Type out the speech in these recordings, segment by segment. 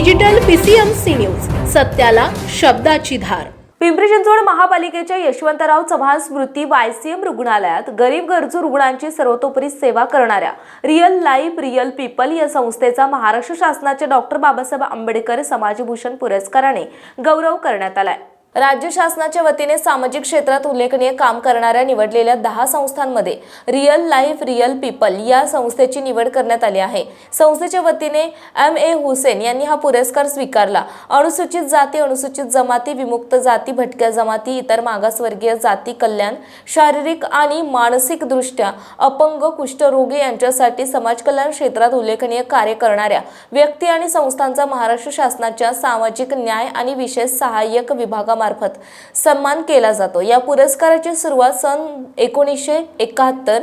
Digital PCMC news सत्याला शब्दाची धार. पिंपरी चिंचवड महापालिकेच्या यशवंतराव चव्हाण स्मृती YCM रुग्णालयात गरीब गरजू रुग्णांची सर्वतोपरी सेवा करणाऱ्या रिअल लाईफ रिअल पीपल या संस्थेचा महाराष्ट्र शासनाचे डॉक्टर बाबासाहेब आंबेडकर समाजभूषण पुरस्काराने गौरव करण्यात आलाय. राज्य शासनाच्या वतीने सामाजिक क्षेत्रात उल्लेखनीय काम करणाऱ्या निवडलेल्या दहा संस्थांमध्ये रिअल लाईफ रिअल पीपल या संस्थेची निवड करण्यात आली आहे. संस्थेच्या वतीने एम ए हुसेन यांनी हा पुरस्कार स्वीकारला. अनुसूचित जाती अनुसूचित जमाती विमुक्त जाती भटक्या जमाती इतर मागासवर्गीय जाती कल्याण शारीरिक आणि मानसिकदृष्ट्या अपंग कुष्ठरोगी यांच्यासाठी समाजकल्याण क्षेत्रात उल्लेखनीय कार्य करणाऱ्या व्यक्ती आणि संस्थांचा महाराष्ट्र शासनाच्या सामाजिक न्याय आणि विशेष सहाय्यक विभागामार्फत सन्मान केला जातो. या पुरस्काराची सुरुवात सन एकोणीसशे एकाहत्तर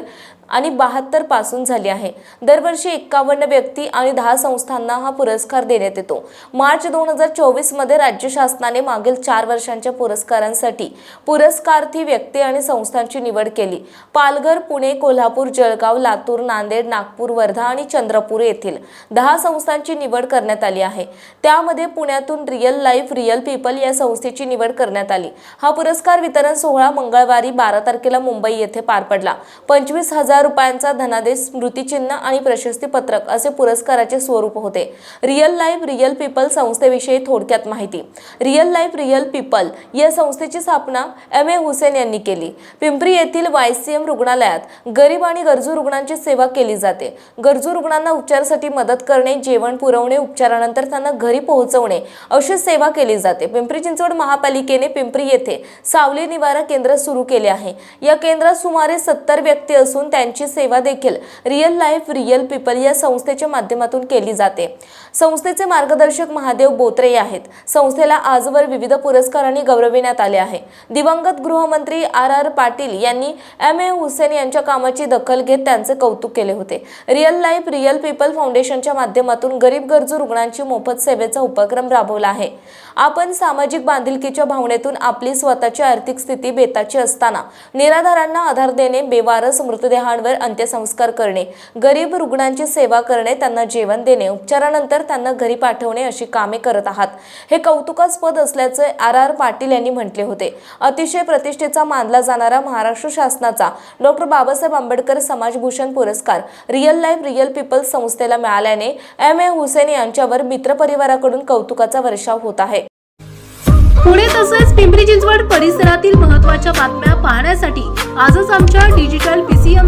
आणि बहात्तरपासून झाली आहे. दरवर्षी एक्कावन्न व्यक्ती आणि दहा संस्थांना हा पुरस्कार देण्यात येतो. मार्च दोन हजार चोवीसमध्ये राज्य शासनाने मागील चार वर्षांच्या पुरस्कारांसाठी पुरस्कार्थी व्यक्ती आणि संस्थांची निवड केली. पालघर पुणे कोल्हापूर जळगाव लातूर नांदेड नागपूर वर्धा आणि चंद्रपूर येथील दहा संस्थांची निवड करण्यात आली आहे. त्यामध्ये पुण्यातून रिअल लाईफ रिअल पीपल या संस्थेची निवड करण्यात आली. हा पुरस्कार वितरण सोहळा मंगळवारी बारा तारखेला मुंबई येथे पार पडला. पंचवीस हजार रुपयांचा धनादेश स्मृतिचिन्ह आणि प्रशस्तीपत्रक असे पुरस्काराचे स्वरूप होते. रिअल लाईफ रिअल पीपल संस्थेविषयी थोडक्यात माहिती. रिअल लाईफ रिअल पीपल या संस्थेची स्थापना एम ए हुसेन यांनी केली. पिंपरी येथील वाय सीएम रुग्णालयात गरीब आणि गरजू रुग्णांची सेवा केली जाते. गरजू रुग्णांना उपचारासाठी मदत करणे जेवण पुरवणे उपचारानंतर त्यांना घरी पोहोचवणे अशी सेवा केली जाते. पिंपरी चिंचवड महापालिकेने पिंपरी येथे सावली निवारा केंद्र सुरू केले आहे. या केंद्रात सुमारे सत्तर व्यक्ती असून त्यांची सेवा देखील रिअल लाईफ रिअल पीपल या संस्थेच्या माध्यमातून केली जाते. संस्थेचे मार्गदर्शक महादेव बोत्रे आहेत. संस्थेला आजवर विविध पुरस्कारांनी गौरविण्यात आले आहे. दिवंगत गृहमंत्री आर आर पाटील यांनी एम ए हुसेन यांच्या कामाची दखल घेत त्यांचे कौतुक केले होते. रिअल लाईफ रिअल पीपल फाउंडेशनच्या माध्यमातून गरीब गरजू रुग्णांची मोफत सेवेचा उपक्रम राबवला आहे. आपण सामाजिक बांधिलकीच्या भावनेतून आपली स्वतःची आर्थिक स्थिती बेताची असताना निराधारांना आधार देणे बेवारस रुग्णांवर अंत्यसंस्कार करणे गरीब रुग्णांची सेवा करणे त्यांना जेवण देणे उपचारानंतर त्यांना घरी पाठवणे अशी कामे करत आहात. हे कौतुकास्पद असल्याचे आर आर पाटील यांनी म्हटले होते. अतिशय प्रतिष्ठेचा मानला जाणारा महाराष्ट्र शासनाचा डॉक्टर बाबासाहेब आंबेडकर समाजभूषण पुरस्कार रिअल लाईफ रिअल पीपल संस्थेला मिळाल्याने एम ए हुसेन यांच्यावर मित्रपरिवाराकडून कौतुकाचा वर्षाव होत आहे. पुणे तसेच पिंपरी चिंचवड परिसरातील महत्त्वाच्या बातम्या पाहण्यासाठी आजच आमच्या डिजिटल पीसीएमसी